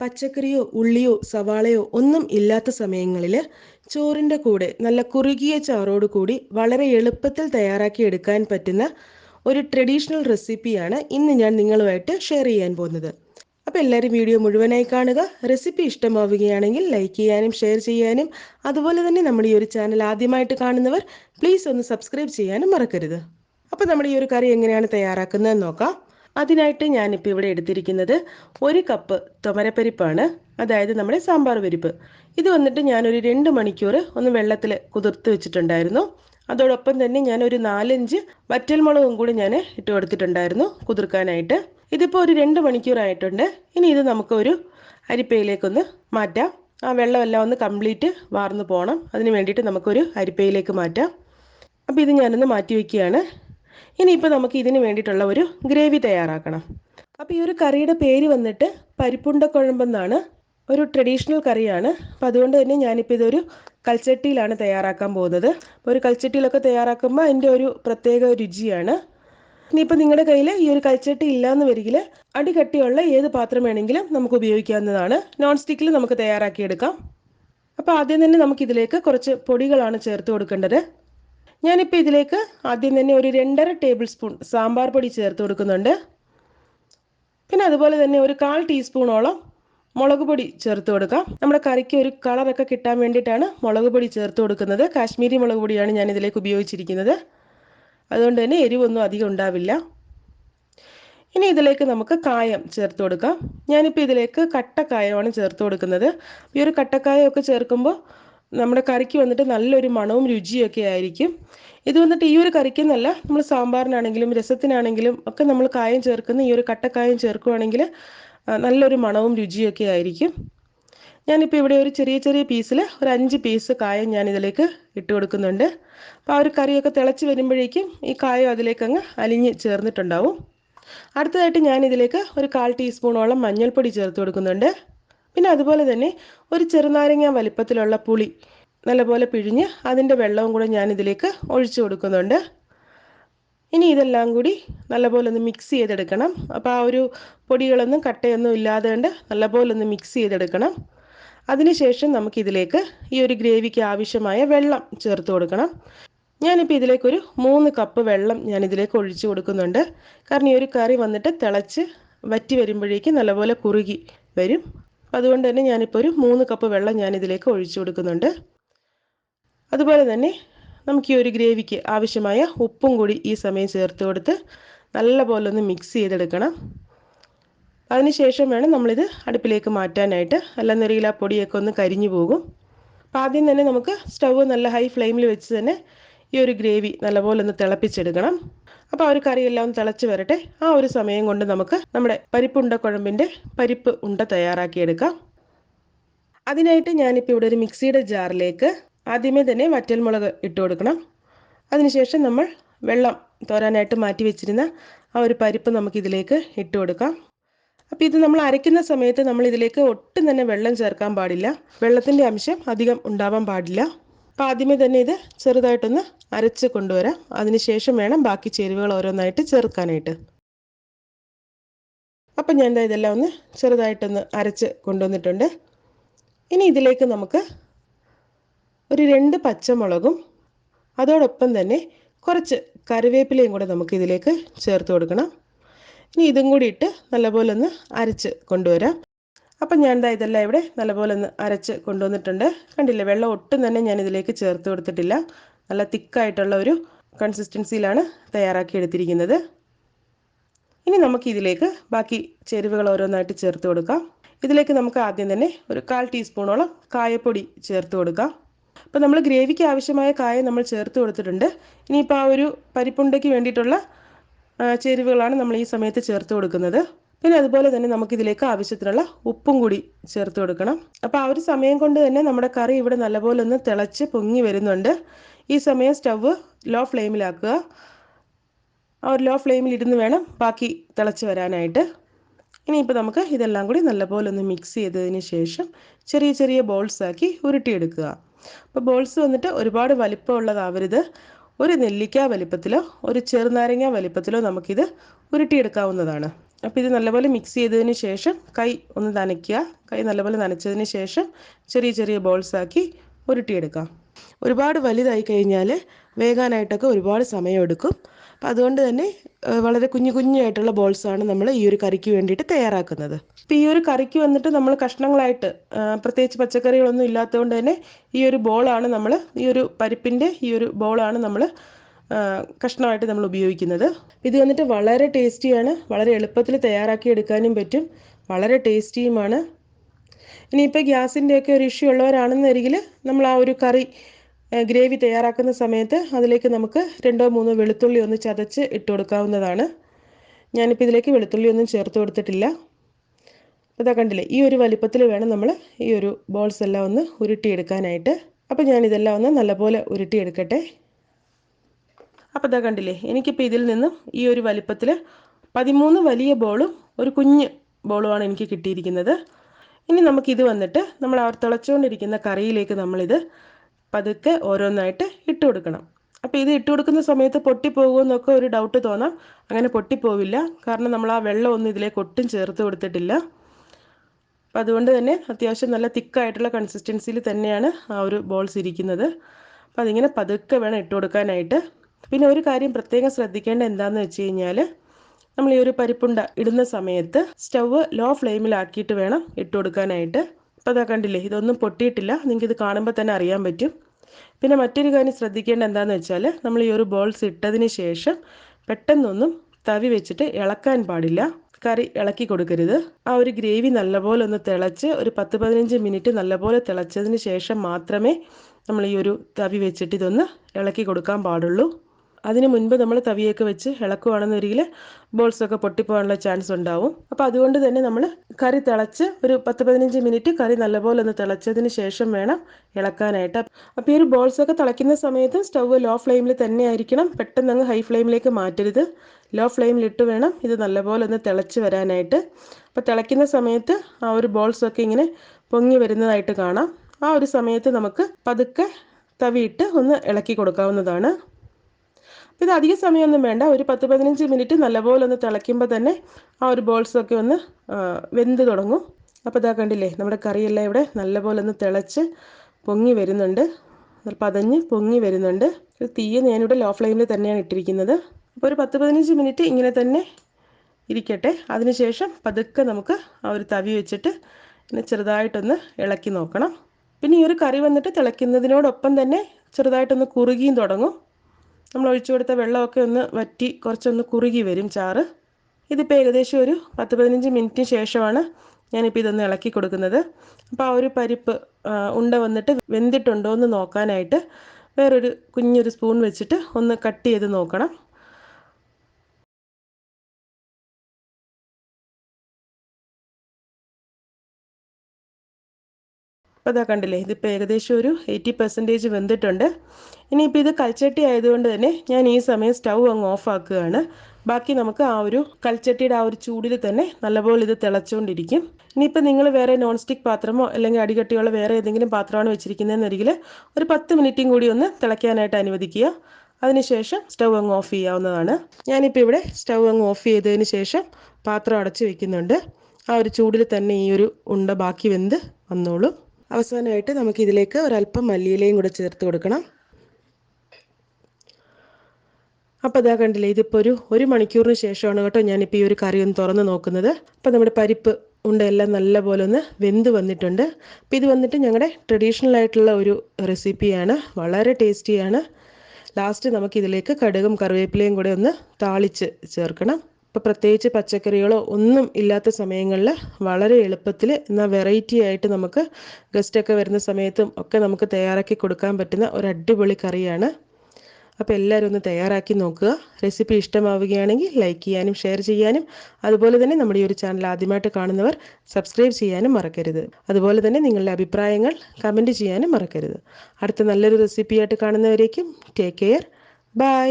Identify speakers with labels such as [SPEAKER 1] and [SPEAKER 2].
[SPEAKER 1] പച്ചക്കറിയോ ഉള്ളിയോ സവാളയോ ഒന്നും ഇല്ലാത്ത സമയങ്ങളിൽ ചോറിന്റെ കൂടെ നല്ല കുറുകിയ കൂടി വളരെ എളുപ്പത്തിൽ തയ്യാറാക്കി എടുക്കാൻ പറ്റുന്ന ഒരു ട്രഡീഷണൽ റെസിപ്പിയാണ് ഇന്ന് ഞാൻ നിങ്ങളുമായിട്ട് ഷെയർ ചെയ്യാൻ പോകുന്നത്. അപ്പോൾ എല്ലാവരും വീഡിയോ മുഴുവനായി കാണുക. റെസിപ്പി ഇഷ്ടമാവുകയാണെങ്കിൽ ലൈക്ക് ചെയ്യാനും ഷെയർ ചെയ്യാനും അതുപോലെ തന്നെ നമ്മുടെ ഈ ഒരു ചാനൽ ആദ്യമായിട്ട് കാണുന്നവർ പ്ലീസ് ഒന്ന് സബ്സ്ക്രൈബ് ചെയ്യാനും മറക്കരുത്. അപ്പോൾ നമ്മുടെ ഈ ഒരു കറി എങ്ങനെയാണ് തയ്യാറാക്കുന്നതെന്ന് നോക്കാം. അതിനായിട്ട് ഞാനിപ്പോൾ ഇവിടെ എടുത്തിരിക്കുന്നത് ഒരു കപ്പ് തുമരപ്പരിപ്പാണ് അതായത് നമ്മുടെ സാമ്പാർ പരിപ്പ്. ഇത് വന്നിട്ട് ഞാനൊരു രണ്ട് മണിക്കൂർ ഒന്ന് വെള്ളത്തിൽ കുതിർത്ത് വെച്ചിട്ടുണ്ടായിരുന്നു. അതോടൊപ്പം തന്നെ ഞാൻ ഒരു നാലഞ്ച് വറ്റൽമുളകും കൂടി ഞാൻ ഇട്ട് കൊടുത്തിട്ടുണ്ടായിരുന്നു കുതിർക്കാനായിട്ട്. ഇതിപ്പോൾ ഒരു രണ്ട് മണിക്കൂറായിട്ടുണ്ട് ഇനി ഇത് നമുക്കൊരു അരിപ്പയിലേക്കൊന്ന് മാറ്റാം. ആ വെള്ളമെല്ലാം ഒന്ന് കംപ്ലീറ്റ് വാർന്നു പോകണം അതിന് വേണ്ടിയിട്ട് നമുക്കൊരു അരിപ്പയിലേക്ക് മാറ്റാം. അപ്പോൾ ഇത് ഞാനൊന്ന് മാറ്റി വയ്ക്കുകയാണ് ഇനിയിപ്പോൾ നമുക്ക് ഇതിന് വേണ്ടിയിട്ടുള്ള ഒരു ഗ്രേവി തയ്യാറാക്കണം. അപ്പോൾ ഈ ഒരു കറിയുടെ പേര് വന്നിട്ട് പരിപ്പുണ്ട കുഴമ്പെന്നാണ് ഒരു ട്രഡീഷണൽ കറിയാണ്. അപ്പോൾ അതുകൊണ്ട് തന്നെ ഞാനിപ്പോൾ ഇതൊരു കൽച്ചട്ടിയിലാണ് തയ്യാറാക്കാൻ പോകുന്നത്. ഒരു കൽച്ചട്ടിയിലൊക്കെ തയ്യാറാക്കുമ്പോൾ അതിന്റെ ഒരു പ്രത്യേക രുചിയാണ്. ഇനിയിപ്പോൾ നിങ്ങളുടെ കയ്യിൽ ഈ ഒരു കൽച്ചട്ടി ഇല്ലയെന്ന് വരികിൽ അടികട്ടിയുള്ള ഏത് പാത്രം വേണമെങ്കിലും നമുക്ക് ഉപയോഗിക്കാവുന്നതാണ്. നോൺ സ്റ്റിക്കിൽ നമുക്ക് തയ്യാറാക്കിയെടുക്കാം. അപ്പോൾ ആദ്യം തന്നെ നമുക്കിതിലേക്ക് കുറച്ച് പൊടികളാണ് ചേർത്ത് കൊടുക്കേണ്ടത്. ഞാനിപ്പോൾ ഇതിലേക്ക് ആദ്യം തന്നെ ഒരു രണ്ടര ടേബിൾ സ്പൂൺ സാമ്പാർ പൊടി ചേർത്ത് കൊടുക്കുന്നുണ്ട്. പിന്നെ അതുപോലെ തന്നെ ഒരു കാൽ ടീസ്പൂണോളം മുളക് പൊടി ചേർത്ത് കൊടുക്കാം. നമ്മുടെ കറിക്ക് ഒരു കളറൊക്കെ കിട്ടാൻ വേണ്ടിയിട്ടാണ് മുളക് പൊടി ചേർത്ത് കൊടുക്കുന്നത്. കാശ്മീരി മുളക് പൊടിയാണ് ഞാൻ ഇതിലേക്ക് ഉപയോഗിച്ചിരിക്കുന്നത്. അതുകൊണ്ട് തന്നെ എരിവൊന്നും അധികം ഉണ്ടാവില്ല. ഇനി ഇതിലേക്ക് നമുക്ക് കായം ചേർത്ത് കൊടുക്കാം. ഞാനിപ്പോൾ ഇതിലേക്ക് കട്ടക്കായമാണ് ചേർത്ത് കൊടുക്കുന്നത്. ഈ ഒരു കട്ടക്കായമൊക്കെ ചേർക്കുമ്പോൾ നമ്മുടെ കറിക്ക് വന്നിട്ട് നല്ലൊരു മണവും രുചിയൊക്കെ ആയിരിക്കും. ഇത് വന്നിട്ട് ഈ ഒരു കറിക്ക് എന്നല്ല നമ്മൾ സാമ്പാറിനാണെങ്കിലും രസത്തിനാണെങ്കിലും ഒക്കെ നമ്മൾ കായം ചേർക്കുന്ന ഈ ഒരു കട്ടക്കായം ചേർക്കുകയാണെങ്കിൽ നല്ലൊരു മണവും രുചിയൊക്കെ ആയിരിക്കും. ഞാനിപ്പോൾ ഇവിടെ ഒരു ചെറിയ ചെറിയ പീസിൽ ഒരു അഞ്ച് പീസ് കായം ഞാൻ ഇതിലേക്ക് ഇട്ട് കൊടുക്കുന്നുണ്ട്. അപ്പോൾ ആ ഒരു കറിയൊക്കെ തിളച്ച് വരുമ്പോഴേക്കും ഈ കായം അതിലേക്ക് അങ്ങ് അലിഞ്ഞ് ചേർന്നിട്ടുണ്ടാവും. അടുത്തതായിട്ട് ഞാൻ ഇതിലേക്ക് ഒരു കാൽ ടീസ്പൂണോളം മഞ്ഞൾപ്പൊടി ചേർത്ത് കൊടുക്കുന്നുണ്ട്. പിന്നെ അതുപോലെ തന്നെ ഒരു ചെറുനാരങ്ങ വലിപ്പത്തിലുള്ള പുളി നല്ലപോലെ പിഴിഞ്ഞ് അതിന്റെ വെള്ളവും കൂടെ ഞാൻ ഇതിലേക്ക് ഒഴിച്ചു കൊടുക്കുന്നുണ്ട്. ഇനി ഇതെല്ലാം കൂടി നല്ലപോലെ ഒന്ന് മിക്സ് ചെയ്തെടുക്കണം. അപ്പോൾ ആ ഒരു പൊടികളൊന്നും കട്ടയൊന്നും ഇല്ലാതെ കൊണ്ട് നല്ലപോലെ ഒന്ന് മിക്സ് ചെയ്തെടുക്കണം. അതിനുശേഷം നമുക്കിതിലേക്ക് ഈ ഒരു ഗ്രേവിക്ക് ആവശ്യമായ വെള്ളം ചേർത്ത് കൊടുക്കണം. ഞാനിപ്പോൾ ഇതിലേക്കൊരു മൂന്ന് കപ്പ് വെള്ളം ഞാൻ ഇതിലേക്ക് ഒഴിച്ചു കൊടുക്കുന്നുണ്ട്. കാരണം ഈ ഒരു കറി വന്നിട്ട് തിളച്ച് വറ്റി വരുമ്പോഴേക്കും നല്ലപോലെ കുറുകി വരും. അതുകൊണ്ട് തന്നെ ഞാനിപ്പോൾ ഒരു മൂന്ന് കപ്പ് വെള്ളം ഞാനിതിലേക്ക് ഒഴിച്ചു കൊടുക്കുന്നുണ്ട്. അതുപോലെ തന്നെ നമുക്ക് ഈ ഒരു ഗ്രേവിക്ക് ആവശ്യമായ ഉപ്പും കൂടി ഈ സമയം ചേർത്ത് കൊടുത്ത് നല്ലപോലെ ഒന്ന് മിക്സ് ചെയ്തെടുക്കണം. അതിനുശേഷം വേണം നമ്മളിത് അടുപ്പിലേക്ക് മാറ്റാനായിട്ട്. അല്ലെന്നൊരിയിൽ ആ പൊടിയൊക്കെ ഒന്ന് കരിഞ്ഞു പോകും. അപ്പോൾ ആദ്യം തന്നെ നമുക്ക് സ്റ്റൗ നല്ല ഹൈ ഫ്ലെയിമിൽ വെച്ച് തന്നെ ഈ ഒരു ഗ്രേവി നല്ലപോലെ ഒന്ന് തിളപ്പിച്ചെടുക്കണം. അപ്പോൾ ആ ഒരു കറിയെല്ലാം ഒന്ന് തിളച്ച് വരട്ടെ. ആ ഒരു സമയം കൊണ്ട് നമുക്ക് നമ്മുടെ പരിപ്പുണ്ട കുഴമ്പിന്റെ പരിപ്പ് ഉണ്ട തയ്യാറാക്കിയെടുക്കാം അതിനായിട്ട് ഞാനിപ്പോൾ ഇവിടെ ഒരു മിക്സിയുടെ ജാറിലേക്ക് ആദ്യമേ തന്നെ വറ്റൽമുളക് ഇട്ട് കൊടുക്കണം. അതിനുശേഷം നമ്മൾ വെള്ളം തോരാനായിട്ട് മാറ്റി വെച്ചിരുന്ന ആ ഒരു പരിപ്പ് നമുക്ക് ഇതിലേക്ക് ഇട്ട് കൊടുക്കാം. അപ്പോൾ ഇത് നമ്മൾ അരയ്ക്കുന്ന സമയത്ത് നമ്മൾ ഇതിലേക്ക് ഒട്ടും തന്നെ വെള്ളം ചേർക്കാൻ പാടില്ല. വെള്ളത്തിന്റെ അംശം അധികം ഉണ്ടാവാൻ പാടില്ല. അപ്പോൾ ആദ്യമേ തന്നെ ഇത് ചെറുതായിട്ടൊന്ന് അരച്ച് കൊണ്ടുവരാം. അതിനുശേഷം വേണം ബാക്കി ചേരുവകൾ ഓരോന്നായിട്ട് ചേർക്കാനായിട്ട്. അപ്പം ഞാൻ ഇതെല്ലാം ഒന്ന് ചെറുതായിട്ടൊന്ന് അരച്ച് കൊണ്ടുവന്നിട്ടുണ്ട്. ഇനി ഇതിലേക്ക് നമുക്ക് ഒരു രണ്ട് പച്ചമുളകും അതോടൊപ്പം തന്നെ കുറച്ച് കറിവേപ്പിലയും കൂടെ നമുക്ക് ഇതിലേക്ക് ചേർത്ത് കൊടുക്കണം. ഇനി ഇതും കൂടി ഇട്ട് നല്ലപോലെ ഒന്ന് അരച്ച് കൊണ്ടുവരാം. അപ്പം ഞാൻ എന്താ ഇതെല്ലാം ഇവിടെ നല്ലപോലെ ഒന്ന് അരച്ച് കൊണ്ടുവന്നിട്ടുണ്ട്. കണ്ടില്ലേ വെള്ളം ഒട്ടും തന്നെ ഞാൻ ഇതിലേക്ക് ചേർത്ത് കൊടുത്തിട്ടില്ല. നല്ല തിക്കായിട്ടുള്ള ഒരു കൺസിസ്റ്റൻസിയിലാണ് തയ്യാറാക്കി എടുത്തിരിക്കുന്നത്. ഇനി നമുക്ക് ഇതിലേക്ക് ബാക്കി ചേരുവകൾ ഓരോന്നായിട്ട് ചേർത്ത് കൊടുക്കാം. ഇതിലേക്ക് നമുക്ക് ആദ്യം തന്നെ ഒരു കാൽ ടീസ്പൂണോളം കായപ്പൊടി ചേർത്ത് കൊടുക്കാം. അപ്പോൾ നമ്മൾ ഗ്രേവിക്ക് ആവശ്യമായ കായ നമ്മൾ ചേർത്ത് കൊടുത്തിട്ടുണ്ട്. ഇനിയിപ്പോൾ ആ ഒരു പരിപ്പുണ്ടയ്ക്ക് വേണ്ടിയിട്ടുള്ള ചേരുവകളാണ് നമ്മൾ ഈ സമയത്ത് ചേർത്ത് കൊടുക്കുന്നത്. പിന്നെ അതുപോലെ തന്നെ നമുക്കിതിലേക്ക് ആവശ്യത്തിനുള്ള ഉപ്പും കൂടി ചേർത്ത് കൊടുക്കണം. അപ്പോൾ ആ ഒരു സമയം കൊണ്ട് തന്നെ നമ്മുടെ കറി ഇവിടെ നല്ലപോലെ ഒന്ന് തിളച്ച് പൊങ്ങി വരുന്നുണ്ട്. ഈ സമയം സ്റ്റവ് ലോ ഫ്ലെയിമിലാക്കുക. ആ ഒരു ലോ ഫ്ലെയിമിൽ ഇരുന്ന് വേണം ബാക്കി തിളച്ച് വരാനായിട്ട്. ഇനിയിപ്പോൾ നമുക്ക് ഇതെല്ലാം കൂടി നല്ലപോലെ ഒന്ന് മിക്സ് ചെയ്തതിന് ശേഷം ചെറിയ ചെറിയ ബോൾസ് ആക്കി ഉരുട്ടിയെടുക്കുക. അപ്പോൾ ബോൾസ് വന്നിട്ട് ഒരുപാട് വലിപ്പമുള്ളതാവരുത് ഒരു നെല്ലിക്ക വലിപ്പത്തിലോ ഒരു ചെറുനാരങ്ങ വലിപ്പത്തിലോ നമുക്കിത് ഉരുട്ടിയെടുക്കാവുന്നതാണ്. അപ്പോൾ ഇത് നല്ലപോലെ മിക്സ് ചെയ്തതിന് ശേഷം കൈ ഒന്ന് നനയ്ക്കുക. കൈ നല്ലപോലെ നനച്ചതിന് ശേഷം ചെറിയ ചെറിയ ബോൾസ് ആക്കി ഉരുട്ടിയെടുക്കാം. ഒരുപാട് വലുതായി കഴിഞ്ഞാൽ വേകാനായിട്ടൊക്കെ ഒരുപാട് സമയമെടുക്കും. അപ്പം അതുകൊണ്ട് തന്നെ വളരെ കുഞ്ഞു കുഞ്ഞായിട്ടുള്ള ബോൾസാണ് നമ്മൾ ഈ ഒരു കറിക്ക് വേണ്ടിയിട്ട് തയ്യാറാക്കുന്നത്. ഇപ്പം ഈ ഒരു കറിക്ക് വന്നിട്ട് നമ്മൾ കഷ്ണങ്ങളായിട്ട് പ്രത്യേകിച്ച് പച്ചക്കറികളൊന്നും ഇല്ലാത്തതുകൊണ്ട് തന്നെ ഈ ഒരു ബോളാണ് നമ്മൾ ഈ ഒരു പരിപ്പിന്റെ ഈ ഒരു ബോളാണ് നമ്മൾ കഷ്ണമായിട്ട് നമ്മൾ ഉപയോഗിക്കുന്നത്. ഇത് വന്നിട്ട് വളരെ ടേസ്റ്റിയാണ് വളരെ എളുപ്പത്തിൽ തയ്യാറാക്കി എടുക്കാനും പറ്റും. വളരെ ടേസ്റ്റിയുമാണ് ഇനിയിപ്പോൾ ഗ്യാസിന്റെയൊക്കെ ഒരു ഇഷ്യൂ ഉള്ളവരാണെന്നരികിൽ നമ്മൾ ആ ഒരു കറി ഗ്രേവി തയ്യാറാക്കുന്ന സമയത്ത് അതിലേക്ക് നമുക്ക് രണ്ടോ മൂന്നോ വെളുത്തുള്ളി ഒന്ന് ചതച്ച് ഇട്ട് കൊടുക്കാവുന്നതാണ്. ഞാനിപ്പോൾ ഇതിലേക്ക് വെളുത്തുള്ളി ഒന്നും ചേർത്ത് കൊടുത്തിട്ടില്ല. ഇതാ കണ്ടില്ലേ ഈ ഒരു വലിപ്പത്തിൽ വേണം നമ്മൾ ഈ ഒരു ബോൾസ് എല്ലാം ഒന്ന് ഉരുട്ടിയെടുക്കാനായിട്ട്. അപ്പോൾ ഞാനിതെല്ലാം ഒന്ന് നല്ലപോലെ ഉരുട്ടിയെടുക്കട്ടെ. അപ്പോൾ ഇതാ കണ്ടില്ലേ എനിക്കിപ്പോൾ ഇതിൽ നിന്ന് ഈ ഒരു വലിപ്പത്തിൽ പതിമൂന്ന് വലിയ ബോളും ഒരു കുഞ്ഞ് ബോളുമാണ് എനിക്ക് കിട്ടിയിരിക്കുന്നത്. ഇനി നമുക്കിത് വന്നിട്ട് നമ്മൾ അവർ തിളച്ചുകൊണ്ടിരിക്കുന്ന കറിയിലേക്ക് നമ്മളിത് പതുക്കെ ഓരോന്നായിട്ട് ഇട്ട് കൊടുക്കണം. അപ്പോൾ ഇത് ഇട്ട് കൊടുക്കുന്ന സമയത്ത് പൊട്ടിപ്പോകുമെന്നൊക്കെ ഒരു ഡൗട്ട് തോന്നാം. അങ്ങനെ പൊട്ടിപ്പോവില്ല കാരണം നമ്മൾ ആ വെള്ളം ഒന്നും ഇതിലേക്ക് ഒട്ടും ചേർത്ത് കൊടുത്തിട്ടില്ല. അപ്പോൾ അതുകൊണ്ട് തന്നെ അത്യാവശ്യം നല്ല തിക്കായിട്ടുള്ള കൺസിസ്റ്റൻസിയിൽ തന്നെയാണ് ആ ഒരു ബോൾസ് ഇരിക്കുന്നത്. അപ്പോൾ അതിങ്ങനെ പതുക്കെ വേണം ഇട്ട് കൊടുക്കാനായിട്ട്. പിന്നെ ഒരു കാര്യം പ്രത്യേകം ശ്രദ്ധിക്കേണ്ട എന്താണെന്ന് വെച്ച് കഴിഞ്ഞാൽ നമ്മൾ ഈ ഒരു പരിപ്പുണ്ട ഇടുന്ന സമയത്ത് സ്റ്റവ് ലോ ഫ്ലെയിമിലാക്കിയിട്ട് വേണം ഇട്ട് കൊടുക്കാനായിട്ട്. അപ്പോൾ അതാ കണ്ടില്ലേ ഇതൊന്നും പൊട്ടിയിട്ടില്ല. നിങ്ങൾക്ക് ഇത് കാണുമ്പോൾ തന്നെ അറിയാൻ പറ്റും. പിന്നെ മറ്റൊരു കാര്യം ശ്രദ്ധിക്കേണ്ട എന്താണെന്ന് വെച്ചാൽ നമ്മൾ ഈ ഒരു ബോൾസ് ഇട്ടതിന് ശേഷം പെട്ടെന്നൊന്നും തവി വെച്ചിട്ട് ഇളക്കാൻ പാടില്ല. കറി ഇളക്കി കൊടുക്കരുത്. ആ ഒരു ഗ്രേവി നല്ലപോലെ ഒന്ന് തിളച്ച് ഒരു പത്ത് പതിനഞ്ച് മിനിറ്റ് നല്ലപോലെ തിളച്ചതിന് ശേഷം മാത്രമേ നമ്മൾ ഈ ഒരു തവി വെച്ചിട്ട് ഇതൊന്ന് ഇളക്കി കൊടുക്കാൻ പാടുള്ളൂ. അതിന് മുൻപ് നമ്മൾ തവിയൊക്കെ വെച്ച് ഇളക്കുവാണെന്നൊരിക്കൽ ബോൾസൊക്കെ പൊട്ടിപ്പോകാനുള്ള ചാൻസ് ഉണ്ടാവും. അപ്പോൾ അതുകൊണ്ട് തന്നെ നമ്മൾ കറി തിളച്ച് ഒരു പത്ത് പതിനഞ്ച് മിനിറ്റ് കറി നല്ലപോലെ ഒന്ന് തിളച്ചതിന് ശേഷം വേണം ഇളക്കാനായിട്ട്. അപ്പോൾ ഈ ഒരു ബോൾസൊക്കെ തിളയ്ക്കുന്ന സമയത്ത് സ്റ്റവ് ലോ ഫ്ലെയിമിൽ തന്നെ ആയിരിക്കണം. പെട്ടെന്ന് അങ്ങ് ഹൈ ഫ്ലെയിമിലേക്ക് മാറ്റരുത്. ലോ ഫ്ലെയിമിലിട്ട് വേണം ഇത് നല്ലപോലെ ഒന്ന് തിളച്ച് വരാനായിട്ട്. അപ്പോൾ തിളയ്ക്കുന്ന സമയത്ത് ആ ഒരു ബോൾസൊക്കെ ഇങ്ങനെ പൊങ്ങി വരുന്നതായിട്ട് കാണാം. ആ ഒരു സമയത്ത് നമുക്ക് പതുക്കെ തവിയിട്ട് ഒന്ന് ഇളക്കി കൊടുക്കാവുന്നതാണ്. ഇത് അധിക സമയമൊന്നും വേണ്ട. ഒരു പത്ത് പതിനഞ്ച് മിനിറ്റ് നല്ലപോലെ ഒന്ന് തിളയ്ക്കുമ്പോൾ തന്നെ ആ ഒരു ബോൾസൊക്കെ ഒന്ന് വെന്ത് തുടങ്ങും. അപ്പോൾ ഇതാ കണ്ടില്ലേ നമ്മുടെ കറിയെല്ലാം ഇവിടെ നല്ലപോലെ ഒന്ന് തിളച്ച് പൊങ്ങി വരുന്നുണ്ട്. പതഞ്ഞ് പൊങ്ങി വരുന്നുണ്ട്. തീയ ഞാനിവിടെ ലോ ഫ്ലെയിമിൽ തന്നെയാണ് ഇട്ടിരിക്കുന്നത്. അപ്പോൾ ഒരു പത്ത് പതിനഞ്ച് മിനിറ്റ് ഇങ്ങനെ തന്നെ ഇരിക്കട്ടെ. അതിനുശേഷം പതുക്കെ നമുക്ക് ആ ഒരു തവി വെച്ചിട്ട് ഇങ്ങനെ ചെറുതായിട്ടൊന്ന് ഇളക്കി നോക്കണം. പിന്നെ ഈ ഒരു കറി വന്നിട്ട് തിളയ്ക്കുന്നതിനോടൊപ്പം തന്നെ ചെറുതായിട്ടൊന്ന് കുറുകിയും തുടങ്ങും. നമ്മൾ ഒഴിച്ചു കൊടുത്ത വെള്ളമൊക്കെ ഒന്ന് വറ്റി കുറച്ചൊന്ന് കുറുകി വരും ചാറ്. ഇതിപ്പോൾ ഏകദേശം ഒരു പത്ത് പതിനഞ്ച് മിനിറ്റിന് ശേഷമാണ് ഞാനിപ്പോൾ ഇതൊന്ന് ഇളക്കി കൊടുക്കുന്നത്. അപ്പോൾ ആ ഒരു പരിപ്പ് ഉണ്ട വന്നിട്ട് വെന്തിട്ടുണ്ടോ എന്ന് നോക്കാനായിട്ട് വേറൊരു കുഞ്ഞൊരു സ്പൂൺ വെച്ചിട്ട് ഒന്ന് കട്ട് ചെയ്ത് നോക്കണം. അപ്പോൾ ഇതാ കണ്ടില്ലേ ഇതിപ്പോൾ ഏകദേശം ഒരു എയ്റ്റി പെർസെന്റേജ് വെന്തിട്ടുണ്ട്. ഇനിയിപ്പോൾ ഇത് കൽച്ചട്ടി ആയതുകൊണ്ട് തന്നെ ഞാൻ ഈ സമയം സ്റ്റൗ അങ്ങ് ഓഫ് ആക്കുകയാണ്. ബാക്കി നമുക്ക് ആ ഒരു കൽച്ചട്ടിയുടെ ആ ഒരു ചൂടിൽ തന്നെ നല്ലപോലെ ഇത് തിളച്ചുകൊണ്ടിരിക്കും ഇനിയിപ്പോൾ നിങ്ങൾ വേറെ നോൺ സ്റ്റിക്ക് പാത്രമോ അല്ലെങ്കിൽ അടികട്ടിയുള്ള വേറെ ഏതെങ്കിലും പാത്രമാണ് വെച്ചിരിക്കുന്നതെന്നരികിൽ ഒരു പത്ത് മിനിറ്റും കൂടി ഒന്ന് തിളയ്ക്കാനായിട്ട് അനുവദിക്കുക. അതിനുശേഷം സ്റ്റൗ അങ്ങ് ഓഫ് ചെയ്യാവുന്നതാണ്. ഞാനിപ്പോൾ ഇവിടെ സ്റ്റൗ അങ്ങ് ഓഫ് ചെയ്തതിന് ശേഷം പാത്രം അടച്ചു വെക്കുന്നുണ്ട്. ആ ഒരു ചൂടിൽ തന്നെ ഈ ഒരു ഉണ്ട ബാക്കി വെന്ത് വന്നോളും. അവസാനമായിട്ട് നമുക്ക് ഇതിലേക്ക് ഒരല്പം മല്ലിയിലയും കൂടെ ചേർത്ത് കൊടുക്കണം. അപ്പോൾ ഇതാ കണ്ടില്ലേ ഇതിപ്പോൾ ഒരു ഒരു മണിക്കൂറിന് ശേഷമാണ് കേട്ടോ ഞാനിപ്പോൾ ഈ ഒരു കറി ഒന്ന് തുറന്ന് നോക്കുന്നത്. അപ്പോൾ നമ്മുടെ പരിപ്പ് ഉണ്ടെല്ലാം നല്ലപോലെ ഒന്ന് വെന്ത് വന്നിട്ടുണ്ട്. അപ്പോൾ ഇത് വന്നിട്ട് ഞങ്ങളുടെ ട്രഡീഷണൽ ആയിട്ടുള്ള ഒരു റെസിപ്പിയാണ് വളരെ ടേസ്റ്റിയാണ് ലാസ്റ്റ് നമുക്കിതിലേക്ക് കടുകും കറിവേപ്പിലയും കൂടെ ഒന്ന് താളിച്ച് ചേർക്കണം. ഇപ്പോൾ പ്രത്യേകിച്ച് പച്ചക്കറികളോ ഒന്നും ഇല്ലാത്ത സമയങ്ങളിൽ വളരെ എളുപ്പത്തിൽ എന്നാൽ വെറൈറ്റി ആയിട്ട് നമുക്ക് ഗസ്റ്റ് ഒക്കെ വരുന്ന സമയത്തും ഒക്കെ നമുക്ക് തയ്യാറാക്കി കൊടുക്കാൻ പറ്റുന്ന ഒരു അടിപൊളി കറിയാണ്. അപ്പോൾ എല്ലാവരും ഒന്ന് തയ്യാറാക്കി നോക്കുക. റെസിപ്പി ഇഷ്ടമാവുകയാണെങ്കിൽ ലൈക്ക് ചെയ്യാനും ഷെയർ ചെയ്യാനും അതുപോലെ തന്നെ നമ്മുടെ ഈ ഒരു ചാനൽ ആദ്യമായിട്ട് കാണുന്നവർ സബ്സ്ക്രൈബ് ചെയ്യാനും മറക്കരുത്. അതുപോലെ തന്നെ നിങ്ങളുടെ അഭിപ്രായങ്ങൾ കമന്റ് ചെയ്യാനും മറക്കരുത്. അടുത്ത നല്ലൊരു റെസിപ്പിയായിട്ട് കാണുന്നവരേക്കും ടേക്ക് കെയർ ബൈ